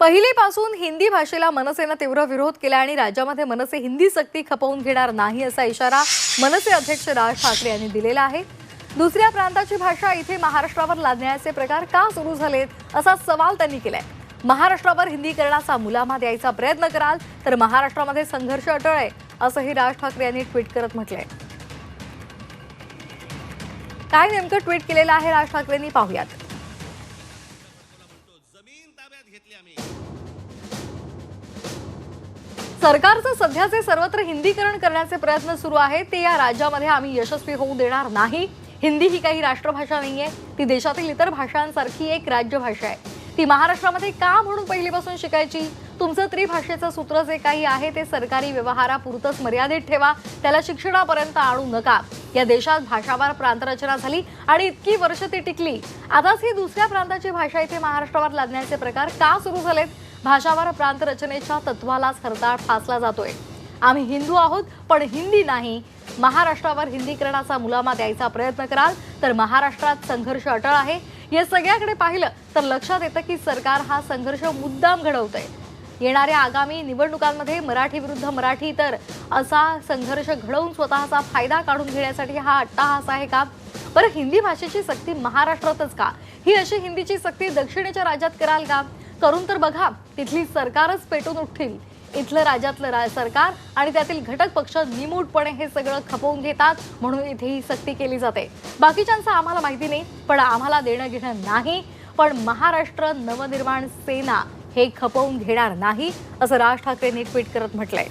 पहिलीपासून हिंदी भाषेला मनसेनं तीव्र विरोध केला आणि राज्यामध्ये मनसे हिंदी सक्ती खपवून घेणार नाही असा इशारा मनसे अध्यक्ष राज ठाकरे यांनी दिलेला आहे. दुसऱ्या प्रांताची भाषा इथे महाराष्ट्रावर लादण्याचे प्रकार का सुरू झालेत असा सवाल त्यांनी केलाय. महाराष्ट्रावर हिंदीकरणाचा मुलामा द्यायचा प्रयत्न कराल तर महाराष्ट्रामध्ये संघर्ष अटळ आहे असंही राज ठाकरे यांनी ट्विट करत म्हटलंय. काय नेमकं ट्विट केलेलं आहे राज ठाकरेंनी पाहूयात. सरकारचं सध्याचे सर्वत्र हिंदीकरण करण्याचे प्रयत्न सुरू आहेत. ते या राज्यामध्ये आम्ही यशस्वी होऊ देणार नाही. हिंदी ही काही राष्ट्रभाषा नाहीये. ती देशातील इतर भाषांसारखी एक राज्यभाषा आहे. ती महाराष्ट्रामध्ये का म्हणून पहिलीपासून शिकायची? तुमचं त्रिभाषेचं सूत्र जे काही आहे ते सरकारी व्यवहारापुरतंच मर्यादित ठेवा. त्याला शिक्षणापर्यंत आणू नका. या देशात भाषावार प्रांतरचना झाली आणि इतकी वर्ष ती टिकली. आताच ही दुसऱ्या प्रांताची भाषा इथे महाराष्ट्रावर लादण्याचे प्रकार का सुरू झालेत? भाषावार प्रांत रचनेच्या तत्वालाच हरताळ फासला जातोय. आम्ही हिंदू आहोत पण हिंदी नाही. महाराष्ट्रावर हिंदीकरणाचा मुलामा द्यायचा प्रयत्न कराल तर महाराष्ट्रात संघर्ष अटळ आहे. या सगळ्याकडे पाहिलं तर लक्षात येतं की सरकार हा संघर्ष मुद्दाम घडवतंय. येणाऱ्या आगामी निवडणुकांमध्ये मराठी विरुद्ध मराठी तर असा संघर्ष घडवून स्वतःचा फायदा काढून घेण्यासाठी हा अट्टाहास आहे का? बरं हिंदी भाषेची सक्ती महाराष्ट्रातच का? ही अशी हिंदीची सक्ती दक्षिणेच्या राज्यात कराल का? करून तर बघा तिथली सरकारच पेटून उठतील. इथलं राज्यातलं रा सरकार आणि त्यातील घटक पक्ष निमूटपणे हे सगळं खपवून घेतात म्हणून इथे ही सक्ती केली जाते. बाकीच्यांचं आम्हाला माहिती नाही पण आम्हाला देणं घेणं नाही. पण महाराष्ट्र नवनिर्माण सेना हे खपवून घेणार नाही असं राज ठाकरेंनी ट्विट करत म्हटलंय.